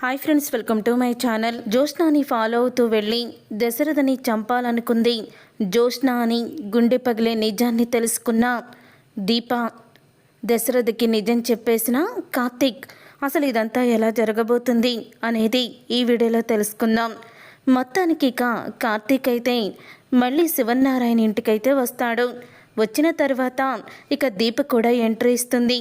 Hi friends welcome to my channel జ్యోష్నాని follow అవుతూ వెళ్ళి దశరథని చంపాలనుకుంది. జ్యోష్న అని గుండె పగిలే నిజాన్ని తెలుసుకున్న. దీప దశరథకి నిజం చెప్పేసిన కార్తీక్ అసలు ఇదంతా ఎలా జరగబోతుంది? అనేది ఈ వీడియోలో తెలుసుకుందాం. మొత్తానికి ఇక కార్తీక్ అయితే మళ్ళీ శివనారాయణ ఇంటికైతే వస్తాడు. వచ్చిన తర్వాత ఇక దీప కూడా ఎంట్రీ ఇస్తుంది.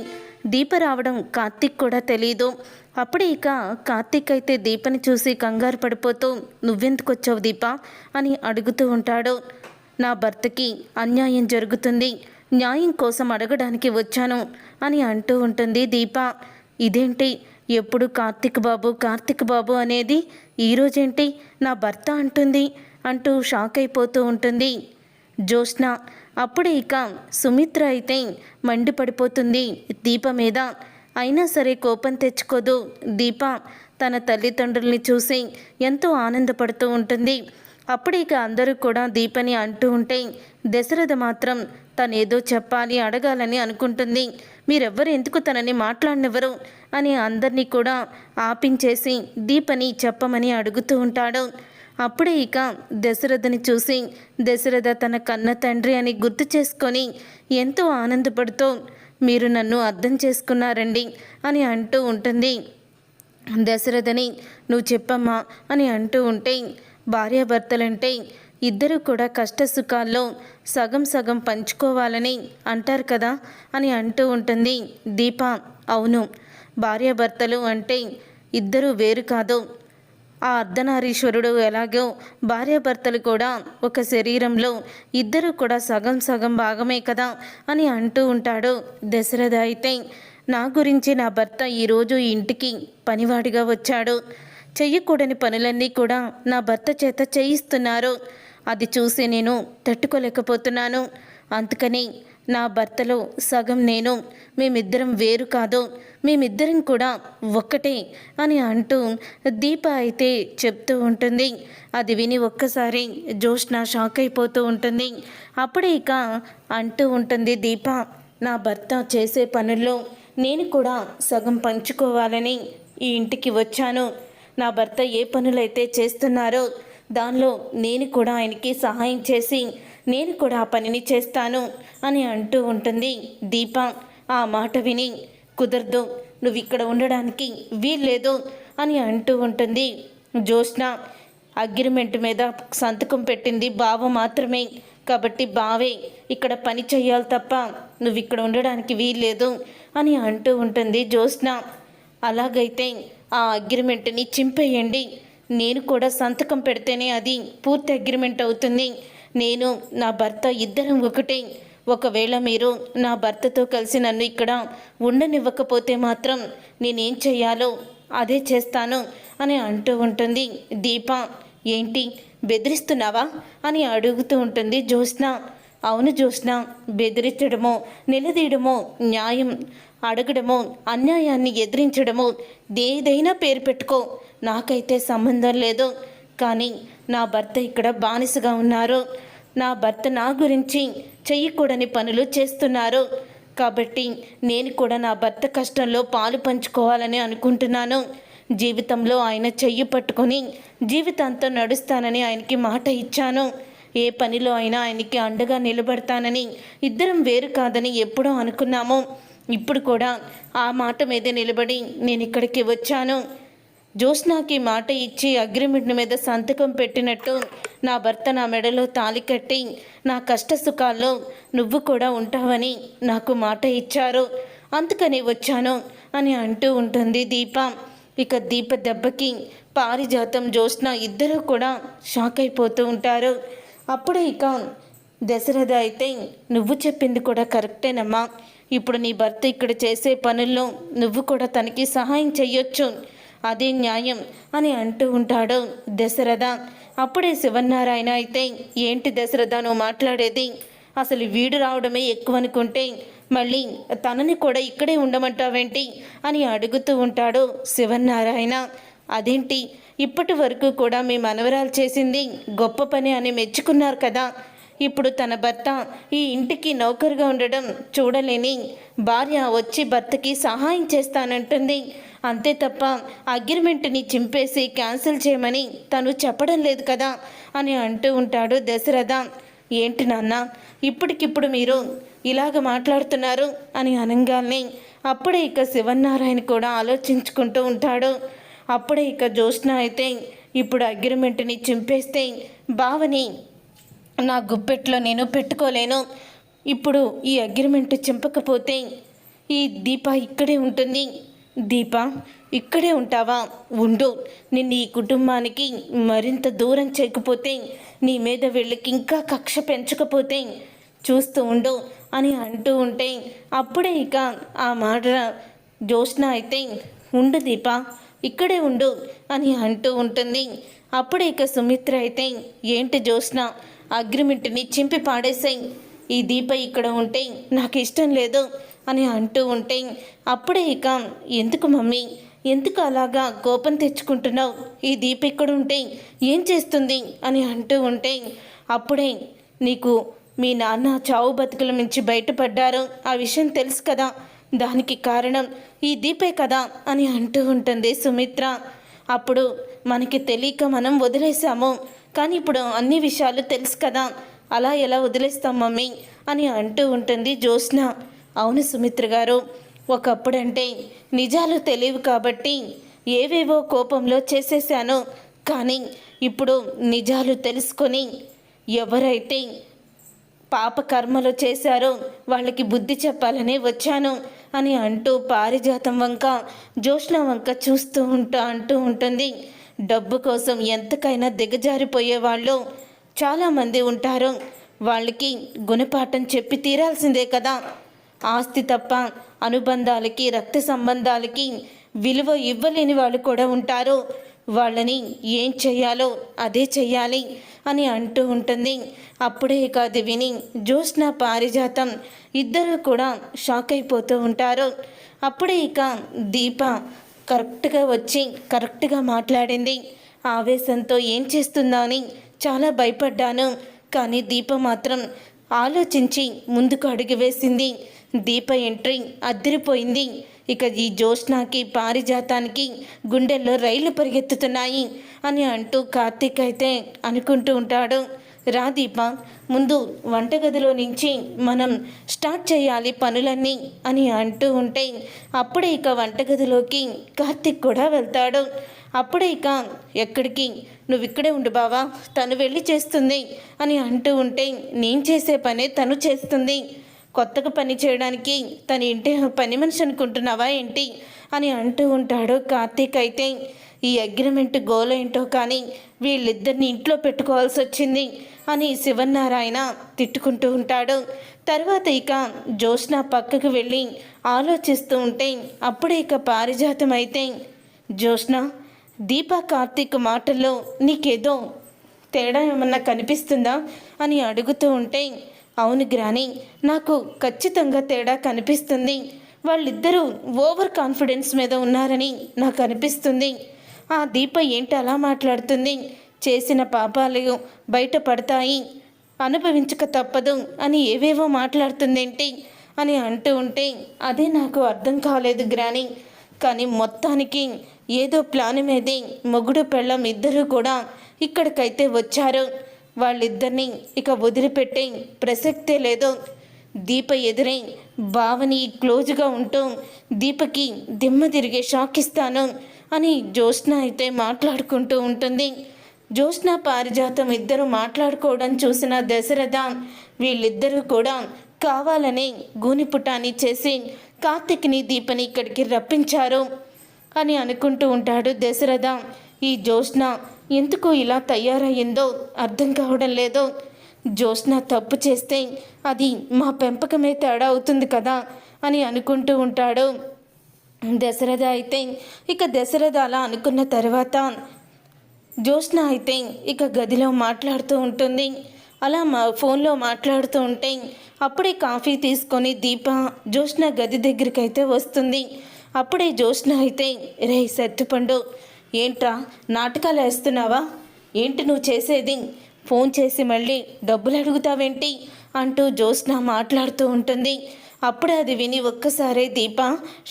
దీప రావడం కార్తీక్ కూడా తెలీదు. అప్పుడే ఇక కార్తీక్ అయితే దీపని చూసి కంగారు పడిపోతూ నువ్వెందుకు వచ్చావు దీప? అని అడుగుతూ ఉంటాడు. నా భర్తకి అన్యాయం జరుగుతుంది. న్యాయం కోసం అడగడానికి వచ్చాను అని అంటూ ఉంటుంది దీప. ఇదేంటి? ఎప్పుడు కార్తీక్ బాబు కార్తీక్ బాబు అనేది ఈరోజేంటి నా భర్త అంటుంది అంటూ షాక్ అయిపోతూ ఉంటుంది. జ్యోత్స్న అప్పుడే ఇక సుమిత్ర అయితే మండిపడిపోతుంది దీప మీద. అయినా సరే కోపం తెచ్చుకోదు. దీప తన తల్లిదండ్రుల్ని చూసి ఎంతో ఆనందపడుతూ ఉంటుంది. అప్పుడు ఇక అందరూ కూడా దీపని అంటూ ఉంటే దశరథ మాత్రం తనేదో చెప్పాలి అడగాలని అనుకుంటుంది. మీరెవ్వరు? ఎందుకు తనని మాట్లాడినెవరు అని అందరినీ కూడా ఆపించేసి దీపని చెప్పమని అడుగుతూ ఉంటాడు. అప్పుడే ఇక దశరథని చూసి దశరథ తన కన్న తండ్రి అని గుర్తు చేసుకొని ఎంతో ఆనందపడుతూ మీరు నన్ను అర్థం చేసుకున్నారండి అని అంటూ ఉంటుంది. దశరథని నువ్వు చెప్పమ్మా అని అంటూ ఉంటే భార్యాభర్తలంటే ఇద్దరు కూడా కష్ట సుఖాల్లో సగం సగం పంచుకోవాలని అంటారు కదా అని అంటూ ఉంటుంది. దీప అవును భార్యాభర్తలు అంటే ఇద్దరు వేరు కాదు. ఆ అర్ధనారీశ్వరుడు ఎలాగో భార్యాభర్తలు కూడా ఒక శరీరంలో ఇద్దరు కూడా సగం సగం భాగమే కదా అని అంటూ ఉంటాడు దశరథ అయితే. నా గురించి నా భర్త ఈరోజు ఇంటికి పనివాడిగా వచ్చాడు. చెయ్యకూడని పనులన్నీ కూడా నా భర్త చేత చేయిస్తున్నారు. అది చూసి నేను తట్టుకోలేకపోతున్నాను. అందుకని నా భర్తలో సగం నేను మేమిద్దరం వేరు కాదు మేమిద్దరం కూడా ఒక్కటే అని అంటూ దీప అయితే చెప్తూ ఉంటుంది. అది విని ఒక్కసారి జోష్న షాక్ అయిపోతూ ఉంటుంది. అప్పుడే ఇక అంటూ ఉంటుంది దీప నా భర్త చేసే పనుల్లో నేను కూడా సగం పంచుకోవాలని ఈ ఇంటికి వచ్చాను. నా భర్త ఏ పనులైతే చేస్తున్నారో దానిలో నేను కూడా ఆయనకి సహాయం చేసి నేను కూడా ఆ పనిని చేస్తాను అని అంటూ ఉంటుంది. దీప ఆ మాట విని కుదరదు నువ్వు ఇక్కడ ఉండడానికి వీల్లేదు అని అంటూ ఉంటుంది. జోష్ణ అగ్రిమెంట్ మీద సంతకం పెట్టింది బావ మాత్రమే. కాబట్టి బావే ఇక్కడ పని చేయాలి తప్ప నువ్వు ఇక్కడ ఉండడానికి వీల్లేదు అని అంటూ ఉంటుంది జ్యోత్స్న. అలాగైతే ఆ అగ్రిమెంట్ని చింపేయండి. నేను కూడా సంతకం పెడితేనే అది పూర్తి అగ్రిమెంట్ అవుతుంది. నేను నా భర్త ఇద్దరం ఒకటే. ఒకవేళ మీరు నా భర్తతో కలిసి నన్ను ఇక్కడ ఉండనివ్వకపోతే మాత్రం నేనేం చేయాలో అదే చేస్తాను అని అంటూ ఉంటుంది. దీప ఏంటి బెదిరిస్తున్నావా? అని అడుగుతూ ఉంటుంది జ్యోత్స్న. అవును జ్యోత్స్న బెదిరించడమో నిలదీయడమో న్యాయం అడగడమో అన్యాయాన్ని ఎదిరించడమో దేదైనా పేరు పెట్టుకో. నాకైతే సంబంధం లేదు. కానీ నా భర్త ఇక్కడ బానిసగా ఉన్నారు. నా భర్త నా గురించి చెయ్యకూడని పనులు చేస్తున్నారు. కాబట్టి నేను కూడా నా భర్త కష్టంలో పాలు పంచుకోవాలని అనుకుంటున్నాను. జీవితంలో ఆయన చెయ్యి పట్టుకొని జీవితాంతం నడుస్తానని ఆయనకి మాట ఇచ్చాను. ఏ పనిలో అయినా ఆయనకి అండగా నిలబడతానని ఇద్దరం వేరు కాదని ఎప్పుడో అనుకున్నాము. ఇప్పుడు కూడా ఆ మాట మీద నిలబడి నేను ఇక్కడికి వచ్చాను. జ్యోత్స్నాకి మాట ఇచ్చి అగ్రిమెంట్ మీద సంతకం పెట్టినట్టు నా భర్త నా మెడలో తాలి కట్టి నా కష్ట సుఖాల్లో నువ్వు కూడా ఉంటావని నాకు మాట ఇచ్చారు. అందుకని వచ్చాను అని అంటూ ఉంటుంది దీప. ఇక దీప దెబ్బకి పారిజాతం జ్యోత్స్న ఇద్దరూ కూడా షాక్ అయిపోతూ ఉంటారు. అప్పుడే ఇక దశరథ అయితే నువ్వు చెప్పింది కూడా కరెక్టేనమ్మా. ఇప్పుడు నీ భర్త ఇక్కడ చేసే పనుల్లో నువ్వు కూడా తనకి సహాయం చెయ్యొచ్చు. అదే న్యాయం అని అంటూ ఉంటాడు దశరథ. అప్పుడే శివనారాయణ అయితే ఏంటి దశరథ నువ్వు మాట్లాడేది? అసలు వీడు రావడమే ఎక్కువ అనుకుంటే మళ్ళీ తనని కూడా ఇక్కడే ఉండమంటావేంటి? అని అడుగుతూ ఉంటాడు శివనారాయణ అదేంటి? ఇప్పటి వరకు కూడా మీ మనవరాలు చేసింది గొప్ప పని అని మెచ్చుకున్నారు కదా. ఇప్పుడు తన భర్త ఈ ఇంటికి నౌకరుగా ఉండడం చూడలేని. భార్య వచ్చి భర్తకి సహాయం చేస్తానంటుంది. అంతే తప్ప అగ్రిమెంట్ని చింపేసి క్యాన్సిల్ చేయమని తను చెప్పడం లేదు కదా అని అంటూ ఉంటాడు దశరథ. ఏంటి నాన్న ఇప్పటికిప్పుడు మీరు ఇలాగ మాట్లాడుతున్నారు అని అనగానే అప్పుడే ఇక శివనారాయణ కూడా ఆలోచించుకుంటూ ఉంటాడు. అప్పుడే ఇక జ్యోత్స్న అయితే ఇప్పుడు అగ్రిమెంట్ని చింపేస్తే బావని నా గుప్పెట్లో నేను పెట్టుకోలేను. ఇప్పుడు ఈ అగ్రిమెంట్ చింపకపోతే ఈ దీప ఇక్కడే ఉంటుంది. దీప ఇక్కడే ఉంటావా? ఉండు. నిన్ను ఈ కుటుంబానికి మరింత దూరం చేయకపోతే నీ మీద వీళ్ళకి ఇంకా కక్ష పెంచకపోతే చూస్తూ ఉండు అని అంటూ ఉంటే అప్పుడే ఇక ఆ మాట జోష్న అయితే ఉండు దీప ఇక్కడే ఉండు అని అంటూ ఉంటుంది. అప్పుడే ఇక సుమిత్ర అయితే ఏంటి జోష్న అగ్రిమెంట్ని చింపి పాడేసాయి. ఈ దీప ఇక్కడ ఉంటే నాకు ఇష్టం లేదు అని అంటూ ఉంటే అప్పుడే ఇక ఎందుకు మమ్మీ? ఎందుకు అలాగా కోపం తెచ్చుకుంటున్నావు? ఈ దీప ఇక్కడ ఉంటే ఏం చేస్తుంది? అని అంటూ ఉంటే అప్పుడే నీకు మీ నాన్న చావు బతుకుల నుంచి బయటపడ్డారు. ఆ విషయం తెలుసు కదా. దానికి కారణం ఈ దీపే కదా అని అంటూ ఉంటుంది సుమిత్ర. అప్పుడు మనకి తెలియక మనం వదిలేసాము కానీ ఇప్పుడు అన్ని విషయాలు తెలుసు కదా. అలా ఎలా వదిలేస్తాం మమ్మీ? అని అంటూ ఉంటుంది జ్యోత్స్న. అవును సుమిత్ర గారు ఒకప్పుడంటే నిజాలు తెలియవు కాబట్టి ఏవేవో కోపంలో చేసేసాను కానీ ఇప్పుడు నిజాలు తెలుసుకొని ఎవరైతే పాప కర్మలు చేశారో వాళ్ళకి బుద్ధి చెప్పాలని వచ్చాను అని అంటూ పారిజాతం వంక జోష్న వంక చూస్తూ ఉంటా అంటూ ఉంటుంది. డబ్బు కోసం ఎంతకైనా దిగజారిపోయే వాళ్ళు చాలామంది ఉంటారు. వాళ్ళకి గుణపాఠం చెప్పి తీరాల్సిందే కదా. ఆస్తి తప్ప అనుబంధాలకి రక్త సంబంధాలకి విలువ ఇవ్వలేని వాళ్ళు కూడా ఉంటారు. వాళ్ళని ఏం చెయ్యాలో అదే చెయ్యాలి అని అంటూ ఉంటుంది. అప్పుడే కాదు విని జ్యోత్స్న పారిజాతం ఇద్దరు కూడా షాక్ అయిపోతూ ఉంటారు. అప్పుడే ఇక దీప కరెక్ట్గా వచ్చి కరెక్ట్గా మాట్లాడింది. ఆవేశంతో ఏం చేస్తుందా అని చాలా భయపడ్డాను. కానీ దీప మాత్రం ఆలోచించి ముందుకు అడుగు వేసింది. దీప ఎంట్రీ అద్దరిపోయింది ఇక ఈ జ్యోత్స్నాకి పారిజాతానికి గుండెల్లో రైళ్ళు పరిగెత్తుతున్నాయి అని అంటూ కార్తీక్ అయితే అనుకుంటూ ఉంటాడు. రా దీప ముందు వంటగదిలో నుంచి మనం స్టార్ట్ చేయాలి పనులన్నీ అని అంటూ ఉంటే అప్పుడే ఇక వంటగదిలోకి కార్తీక్ కూడా వెళ్తాడు. అప్పుడే ఇక ఎక్కడికి? నువ్వు ఇక్కడే ఉండు బావా తను వెళ్ళి చేస్తుంది అని అంటూ ఉంటే నేను చేసే పనే తను చేస్తుంది. కొత్తగా పని చేయడానికి తన ఇంటి పని మనిషి అనుకుంటున్నావా ఏంటి? అని అంటూ ఉంటాడు కార్తీక్ అయితే. ఈ అగ్రిమెంట్ గోల్ ఏంటో కానీ వీళ్ళిద్దరిని ఇంట్లో పెట్టుకోవాల్సి వచ్చింది. అని శివనారాయణ తిట్టుకుంటూ ఉంటాడు. తర్వాత ఇక జ్యోత్స్న పక్కకు వెళ్ళి ఆలోచిస్తూ ఉంటే అప్పుడే ఇక పారిజాతం అయితే జ్యోత్స్న దీపా కార్తీక్ మాటల్లో నీకేదో తేడా ఏమన్నా కనిపిస్తుందా? అని అడుగుతూ ఉంటే అవును గ్రాని నాకు ఖచ్చితంగా తేడా కనిపిస్తుంది. వాళ్ళిద్దరూ ఓవర్ కాన్ఫిడెన్స్ మీద ఉన్నారని నాకు అనిపిస్తుంది. ఆ దీప ఏంటి అలా మాట్లాడుతుంది? చేసిన పాపాలు బయటపడతాయి అనుభవించక తప్పదు అని ఏవేవో మాట్లాడుతుందేంటి అని అంటూ ఉంటే అదే నాకు అర్థం కాలేదు గ్రాని. కానీ మొత్తానికి ఏదో ప్లాన్ మీదే మొగుడు పెళ్ళం ఇద్దరూ కూడా ఇక్కడికైతే వచ్చారు. వాళ్ళిద్దరిని ఇక వదిలిపెట్టే ప్రసక్తే లేదు. దీప ఎదురై భావని క్లోజ్గా ఉంటూ దీపకి దిమ్మ తిరిగే షాక్ ఇస్తాను అని జ్యోత్స్న అయితే మాట్లాడుకుంటూ ఉంటుంది. జ్యోత్స్న పారిజాతం ఇద్దరు మాట్లాడుకోవడం చూసిన దశరథ వీళ్ళిద్దరూ కూడా కావాలని గూనిపుటాన్ని చేసి కార్తిక్ని దీపని ఇక్కడికి రప్పించారు అని అనుకుంటూ ఉంటాడు దశరథ. ఈ జ్యోత్స్న ఎందుకు ఇలా తయారయ్యిందో అర్థం కావడం లేదో. జ్యోత్స్న తప్పు చేస్తే అది మా పెంపకమే తేడా అవుతుంది కదా అని అనుకుంటూ ఉంటాడు. దశరథ అయితే ఇక దశరథ అలా అనుకున్న తర్వాత జ్యోత్స్న అయితే ఇక గదిలో మాట్లాడుతూ ఉంటుంది. అలా మా ఫోన్లో మాట్లాడుతూ ఉంటే అప్పుడే కాఫీ తీసుకొని దీప జ్యోత్స్న గది దగ్గరికి అయితే వస్తుంది. అప్పుడే జ్యోత్స్న అయితే రే సత్తుపండు ఏంట్రా నాటకాలు వేస్తున్నావా? ఏంటి నువ్వు చేసేది? ఫోన్ చేసి మళ్ళీ డబ్బులు అడుగుతావేంటి? అంటూ జ్యోత్స్న మాట్లాడుతూ ఉంటుంది. అప్పుడే అది విని ఒక్కసారే దీప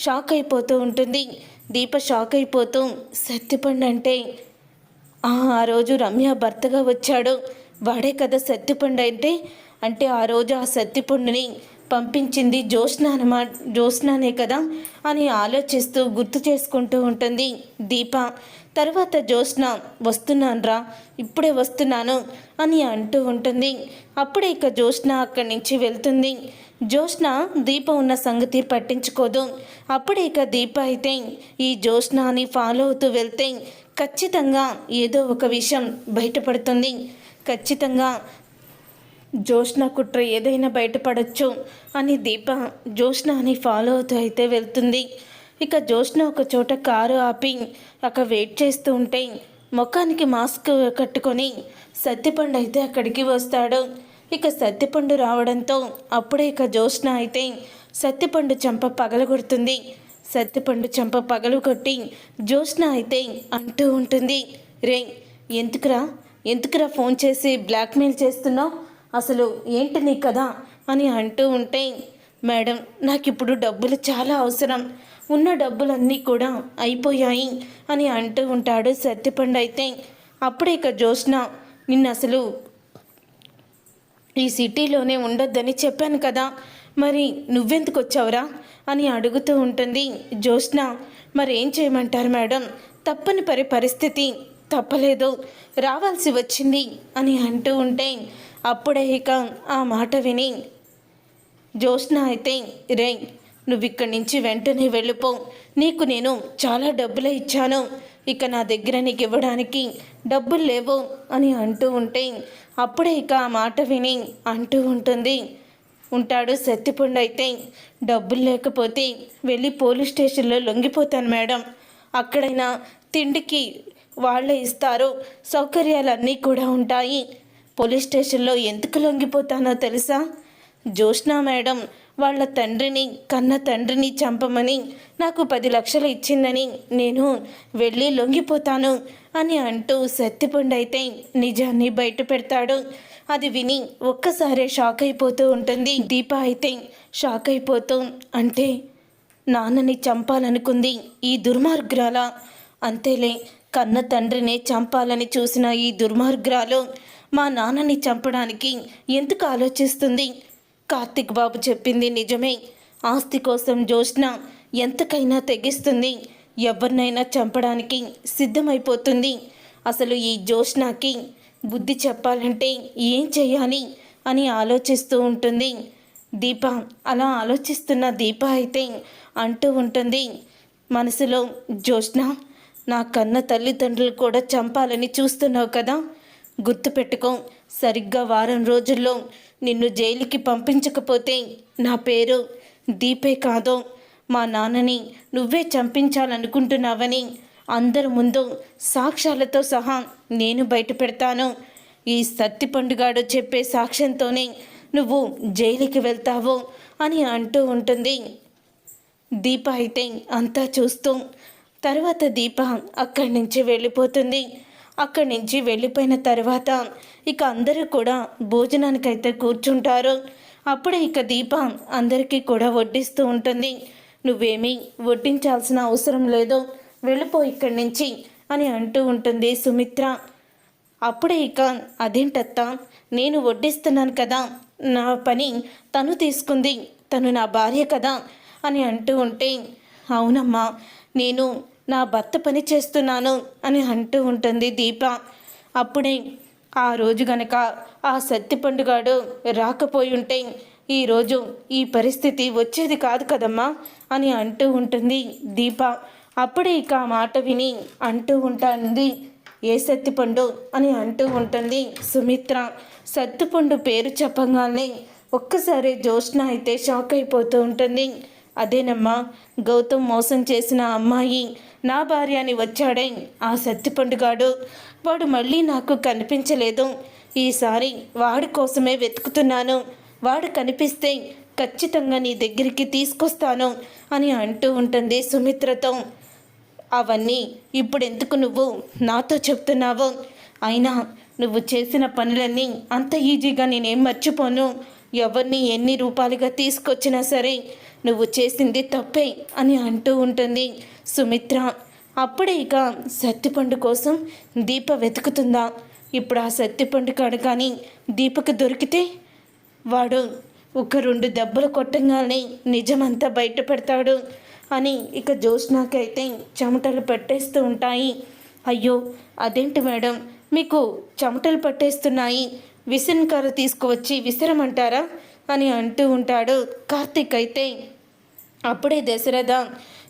షాక్ అయిపోతూ ఉంటుంది. దీప షాక్ అయిపోతూ సత్తిపండు అంటే ఆ ఆ రోజు రమ్య భర్తగా వచ్చాడు. వాడే కదా సత్తిపండు అంటే అంటే ఆ రోజు ఆ సత్తిపండుని పంపించింది జ్యోత్స్న అనమా జ్యోత్స్నానే కదా అని ఆలోచిస్తూ గుర్తు చేసుకుంటూ ఉంటుంది దీప. తర్వాత జ్యోత్స్న వస్తున్నానురా ఇప్పుడే వస్తున్నాను అని అంటూ ఉంటుంది. అప్పుడే ఇక జ్యోత్స్న అక్కడి నుంచి వెళ్తుంది. జ్యోత్స్న దీప ఉన్న సంగతి పట్టించుకోదు. అప్పుడే ఇక దీప అయితే ఈ జ్యోత్స్నాని ఫాలో అవుతూ వెళ్తే ఖచ్చితంగా ఏదో ఒక విషయం బయటపడుతుంది. ఖచ్చితంగా జోష్న కుట్ర ఏదైనా బయటపడచ్చు అని దీప జ్యోత్స్న అని ఫాలో అవుతూ అయితే వెళ్తుంది. ఇక జోష్న ఒక చోట కారు ఆపి అక్కడ వెయిట్ చేస్తూ ఉంటే ముఖానికి మాస్క్ కట్టుకొని సత్తిపండు అయితే అక్కడికి వస్తాడు. ఇక సత్తిపండు రావడంతో అప్పుడే ఇక జ్యోత్స్న అయితే సత్తిపండు చెంప పగలగొడుతుంది. సత్తిపండు చెంప పగలు కొట్టి జ్యోత్స్న అయితే అంటూ ఉంటుంది. రే ఎందుకురా? ఎందుకురా ఫోన్ చేసి బ్లాక్మెయిల్ చేస్తున్నావు? అసలు ఏంటి నీ కదా అని అంటూ ఉంటే మేడం నాకు ఇప్పుడు డబ్బులు చాలా అవసరం. ఉన్న డబ్బులన్నీ కూడా అయిపోయాయి అని అంటూ ఉంటాడు సత్యపండు అయితే. అప్పుడే ఇక జ్యోత్స్న నిన్న అసలు ఈ సిటీలోనే ఉండొద్దని చెప్పాను కదా. మరి నువ్వెందుకు వచ్చావురా అని అడుగుతూ ఉంటుంది జ్యోత్స్న. మరేం చేయమంటారు మేడం? తప్పని పరి పరిస్థితి. తప్పలేదు. రావాల్సి వచ్చింది అని అంటూ ఉంటే అప్పుడే ఇక ఆ మాట విని జ్యోత్స్న అయితే రే నువ్వు ఇక్కడి నుంచి వెంటనే వెళ్ళిపో. నీకు నేను చాలా డబ్బులే ఇచ్చాను. ఇక నా దగ్గర నీకు ఇవ్వడానికి డబ్బులు లేవు అని అంటూ ఉంటే అప్పుడే ఇక ఆ మాట విని అంటూ ఉంటుంది ఉంటాడు సత్తిపండు అయితే. డబ్బులు లేకపోతే వెళ్ళి పోలీస్ స్టేషన్లో లొంగిపోతాను మేడం. అక్కడైనా తిండికి వాళ్ళే ఇస్తారు. సౌకర్యాలన్నీ కూడా ఉంటాయి. పోలీస్ స్టేషన్లో ఎందుకు లొంగిపోతానో తెలుసా? జ్యోష్నా మేడం వాళ్ళ తండ్రిని కన్న తండ్రిని చంపమని నాకు పది లక్షలు ఇచ్చిందని నేను వెళ్ళి లొంగిపోతాను అని అంటూ సత్తిపండు అయితే నిజాన్ని బయట పెడతాడు అది విని ఒక్కసారే షాక్ అయిపోతూ ఉంటుంది. దీప అయితే షాక్ అయిపోతూ అంటే నాన్నని చంపాలనుకుంది ఈ దుర్మార్గురాల? అంతేలే కన్న తండ్రినే చంపాలని చూసిన ఈ దుర్మార్గురాలు మా నాన్నని చంపడానికి ఎందుకు ఆలోచిస్తుంది? కార్తిక్ బాబు చెప్పింది నిజమే. ఆస్తి కోసం జోష్న ఎంతకైనా తెగిస్తుంది. ఎవరినైనా చంపడానికి సిద్ధమైపోతుంది. అసలు ఈ జోష్నాకి బుద్ధి చెప్పాలంటే ఏం చేయాలి అని ఆలోచిస్తూ ఉంటుంది. దీప అలా ఆలోచిస్తున్న దీప అయితే అంటూ ఉంటుంది. మనసులో జ్యోష్ణ నా కన్న తల్లిదండ్రులు కూడా చంపాలని చూస్తున్నావు కదా. గుర్తుపెట్టుకో సరిగ్గా వారం రోజుల్లో నిన్ను జైలుకి పంపించకపోతే నా పేరు దీపే కాదో. మా నాన్నని నువ్వే చంపించాలనుకుంటున్నావని అందరి ముందు సాక్ష్యాలతో సహా నేను బయట పెడతాను. ఈ సత్తి పండుగాడు చెప్పే సాక్ష్యంతోనే నువ్వు జైలుకి వెళ్తావు అని అంటూ ఉంటుంది. దీప అయితే అంతా చూస్తూ తర్వాత దీప అక్కడి నుంచి వెళ్ళిపోతుంది. అక్కడి నుంచి వెళ్ళిపోయిన తర్వాత ఇక అందరూ కూడా భోజనానికైతే కూర్చుంటారు. అప్పుడే ఇక దీప అందరికీ కూడా వడ్డిస్తూ ఉంటుంది. నువ్వేమీ వడ్డించాల్సిన అవసరం లేదు. వెళ్ళిపో ఇక్కడి నుంచి అని అంటూ ఉంటుంది సుమిత్ర. అప్పుడే ఇక అదేంటత్త నేను వడ్డిస్తున్నాను కదా నా పని తను తీసుకుంది తను నా భార్య కదా అని అంటూ ఉంటే అవునమ్మా నేను నా భర్త పని చేస్తున్నాను అని అంటూ ఉంటుంది దీప. అప్పుడే ఆ రోజు గనక ఆ సత్తి పండుగాడు రాకపోయి ఉంటే ఈరోజు ఈ పరిస్థితి వచ్చేది కాదు కదమ్మా అని అంటూ ఉంటుంది దీప. అప్పుడే ఇక ఆ మాట విని అంటూ ఉంటుంది ఏ సత్తిపండు? అని అంటూ ఉంటుంది సుమిత్ర. సత్తుపండు పేరు చెప్పగానే ఒక్కసారి జ్యోత్స్న అయితే షాక్ అయిపోతూ ఉంటుంది. అదేనమ్మా గౌతమ్ మోసం చేసిన అమ్మాయి నా భార్య అని వచ్చాడే. ఆ సత్తిపండుగాడు వాడు మళ్ళీ నాకు కనిపించలేదు. ఈసారి వాడి కోసమే వెతుకుతున్నాను. వాడు కనిపిస్తే ఖచ్చితంగా నీ దగ్గరికి తీసుకొస్తాను అని అంటూ ఉంటుంది సుమిత్రతో. అవన్నీ ఇప్పుడు ఎందుకు నువ్వు నాతో చెప్తున్నావు? అయినా నువ్వు చేసిన పనులన్నీ అంత ఈజీగా నేనేం మర్చిపోను. ఎవరిని ఎన్ని రూపాలుగా తీసుకొచ్చినా సరే నువ్వు చేసింది తప్పే అని అంటూ ఉంటుంది సుమిత్ర. అప్పుడే ఇక సత్తిపండు కోసం దీప వెతుకుతుందా? ఇప్పుడు ఆ సత్తిపండు కాడు కానీ దీపకు దొరికితే వాడు ఒక రెండు దెబ్బలు కొట్టంగానే నిజమంతా బయట పెడతాడు అని ఇక జ్యోత్స్నాకైతే చెమటలు పట్టేస్తూ ఉంటాయి. అయ్యో అదేంటి మేడం? మీకు చెమటలు పట్టేస్తున్నాయి. విసనకర్ర తీసుకువచ్చి విసిరమంటారా? అని అంటూ ఉంటాడు. కార్తీక్ అయితే అప్పుడే దశరథ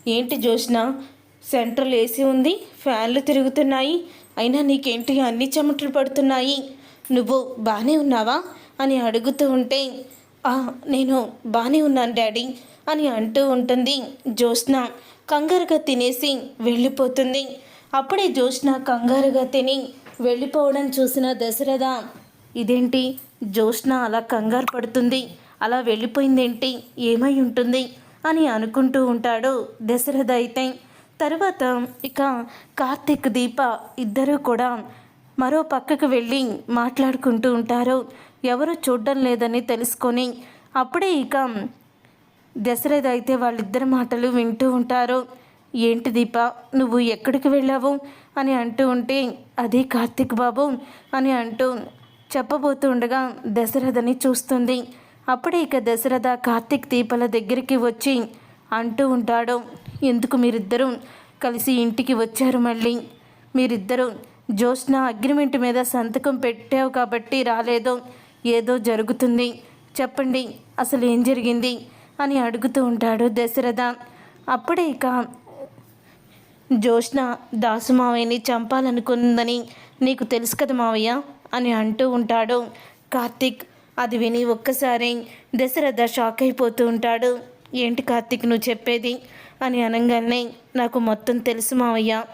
ఏంటి జోష్న సెంట్రల్ ఏసీ ఉంది ఫ్యాన్లు తిరుగుతున్నాయి. అయినా నీకేంటి అన్ని చెమటలు పడుతున్నాయి? నువ్వు బాగానే ఉన్నావా? అని అడుగుతూ ఉంటే నేను బాగానే ఉన్నాను డాడీ. అని అంటూ ఉంటుంది జ్యోత్స్న. కంగారుగా తినేసి వెళ్ళిపోతుంది. అప్పుడే జ్యోత్స్న కంగారుగా తిని వెళ్ళిపోవడం చూసిన దశరథ ఇదేంటి? జ్యోత్స్న అలా కంగారు పడుతుంది. అలా వెళ్ళిపోయిందేంటి? ఏమై ఉంటుంది? అని అనుకుంటూ ఉంటాడు దశరథ అయితే. తర్వాత ఇక కార్తీక్ దీప ఇద్దరూ కూడా మరో పక్కకు వెళ్ళి మాట్లాడుకుంటూ ఉంటారు. ఎవరు చూడడం లేదని తెలుసుకొని అప్పుడే ఇక దశరథ అయితే వాళ్ళిద్దరి మాటలు వింటూ ఉంటారు. ఏంటి దీప నువ్వు ఎక్కడికి వెళ్ళావు? అని అంటూ ఉంటే అదే కార్తీక్ బాబు అని అంటూ చెప్పబోతూ ఉండగా దశరథని చూస్తుంది. అప్పుడే ఇక దశరథ కార్తీక్ దీపల దగ్గరికి వచ్చి అంటూ ఉంటాడు. ఎందుకు మీరిద్దరూ కలిసి ఇంటికి వచ్చారు మళ్ళీ? మీరిద్దరూ జ్యోత్స్న అగ్రిమెంట్ మీద సంతకం పెట్టావు కాబట్టి రాలేదు. ఏదో జరుగుతుంది. చెప్పండి అసలు ఏం జరిగింది? అని అడుగుతూ ఉంటాడు దశరథ. అప్పుడే ఇక జ్యోత్స్న దాసు మావయ్యని చంపాలనుకుందని నీకు తెలుసు కదా మావయ్య అని అంటూ ఉంటాడు. కార్తీక్ అది విని ఒక్కసారి దశరథ షాక్ అయిపోతూ ఉంటాడు. ఏంటి కార్తీక్ నువ్వు చెప్పేది? అని అనగానే నాకు మొత్తం తెలుసు మావయ్య.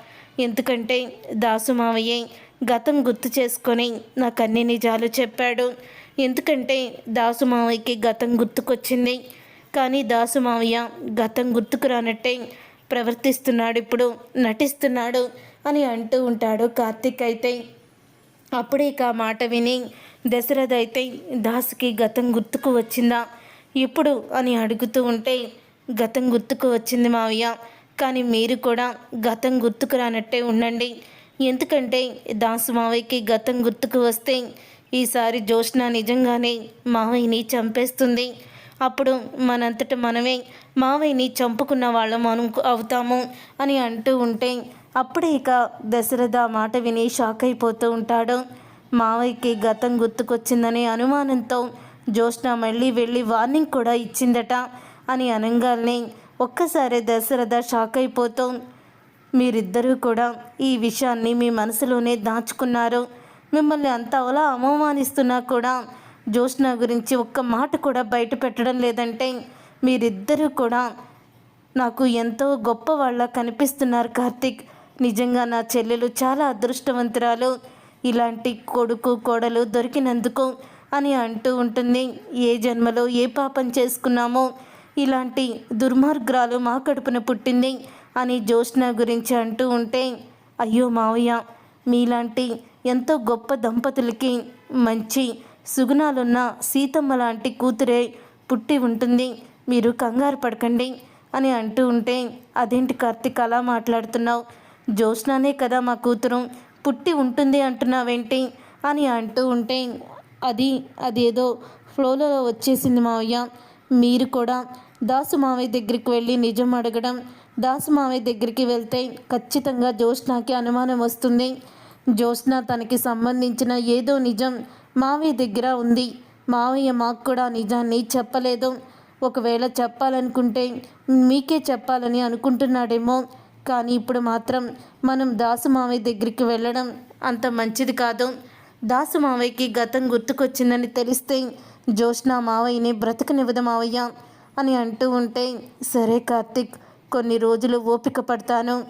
ఎందుకంటే దాసు మావయ్య గతం గుర్తు చేసుకొని నాకు అన్ని నిజాలు చెప్పాడు. ఎందుకంటే దాసు మావయ్యకి గతం గుర్తుకొచ్చింది. కానీ దాసు మావయ్య గతం గుర్తుకు రానట్టే ప్రవర్తిస్తున్నాడు ఇప్పుడు నటిస్తున్నాడు అని అంటూ ఉంటాడు కార్తీక్ అయితే. అప్పుడే ఇక ఆ మాట విని దశరథ అయితే దాసుకి గతం గుర్తుకు వచ్చిందా? ఇప్పుడు అని అడుగుతూ ఉంటే గతం గుర్తుకు వచ్చింది మావయ్య కానీ మీరు కూడా గతం గుర్తుకు రానట్టే ఉండండి. ఎందుకంటే దాసు మావయ్యకి గతం గుర్తుకు వస్తే ఈసారి జోష్న నిజంగానే మావయ్యని చంపేస్తుంది. అప్పుడు మనంతట మనమే మావయ్యని చంపుకున్న వాళ్ళం అను అవుతాము అని అంటూ ఉంటే అప్పుడే ఇక దశరథ మాట విని షాక్ అయిపోతూ ఉంటాడు. మావయ్యకి గతం గుర్తుకొచ్చిందనే అనుమానంతో జ్యోష్ణ మళ్ళీ వెళ్ళి వార్నింగ్ కూడా ఇచ్చిందట అని అనగానే ఒక్కసారి దశరథ షాక్ అయిపోతూ మీరిద్దరూ కూడా ఈ విషయాన్ని మీ మనసులోనే దాచుకున్నారు. మిమ్మల్ని అంత అవలా అవమానిస్తున్నా కూడా జ్యోష్ణ గురించి ఒక్క మాట కూడా బయట పెట్టడం లేదంటే మీరిద్దరూ కూడా నాకు ఎంతో గొప్ప వాళ్ళ కనిపిస్తున్నారు కార్తిక్. నిజంగా నా చెల్లెలు చాలా అదృష్టవంతురాలు. ఇలాంటి కొడుకు కోడలు దొరికినందుకు అని అంటూ ఉంటుంది. ఏ జన్మలో ఏ పాపం చేసుకున్నామో ఇలాంటి దుర్మార్గురాలు మా కడుపున పుట్టింది అని జ్యోష్ణ గురించి అంటూ ఉంటే అయ్యో మావయ్య మీలాంటి ఎంతో గొప్ప దంపతులకి మంచి సుగుణాలున్న సీతమ్మ లాంటి కూతురే పుట్టి ఉంటుంది. మీరు కంగారు పడకండి అని అంటూ ఉంటే అదేంటి కార్తీక్ అలా మాట్లాడుతున్నావు? జ్యోత్స్నానే కదా మా కూతురు. పుట్టి ఉంటుంది అంటున్నావేంటి? అని అంటూ ఉంటే అది అదేదో ఫ్లోలో వచ్చేసింది మావయ్య. మీరు కూడా దాసు మావయ్య దగ్గరికి వెళ్ళి నిజం అడగడం దాసు మావయ్య దగ్గరికి వెళ్తే ఖచ్చితంగా జ్యోత్స్నాకి అనుమానం వస్తుంది. జ్యోత్స్న తనకి సంబంధించిన ఏదో నిజం మావయ్య దగ్గర ఉంది. మావయ్య మాకు కూడా నిజాన్ని చెప్పలేదు. ఒకవేళ చెప్పాలనుకుంటే మీకే చెప్పాలని అనుకుంటున్నాడేమో. కానీ ఇప్పుడు మాత్రం మనం దాసు మావయ్య దగ్గరికి వెళ్ళడం అంత మంచిది కాదు. దాసు మావయ్యకి గతం గుర్తుకొచ్చిందని తెలిస్తే జోష్నా మావయ్యని బ్రతకనివ్వదు మావయ్య అని అంటూ ఉంటే సరే కార్తిక్ కొన్ని రోజులు ఓపిక పడతాను.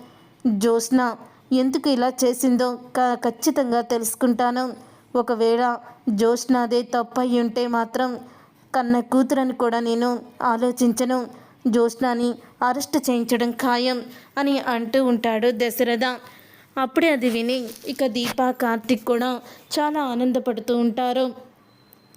జ్యోత్స్న ఎందుకు ఇలా చేసిందో క- ఖచ్చితంగా తెలుసుకుంటాను. ఒకవేళ జ్యోత్స్నాదే తప్పయి ఉంటే మాత్రం కన్న కూతురని కూడా నేను ఆలోచించను. జ్యోత్స్నాని అరెస్ట్ చేయించడం ఖాయం అని అంటూ ఉంటాడు దశరథ. అప్పుడే అది విని ఇక దీప కార్తిక్ కూడా చాలా ఆనందపడుతూ ఉంటారు.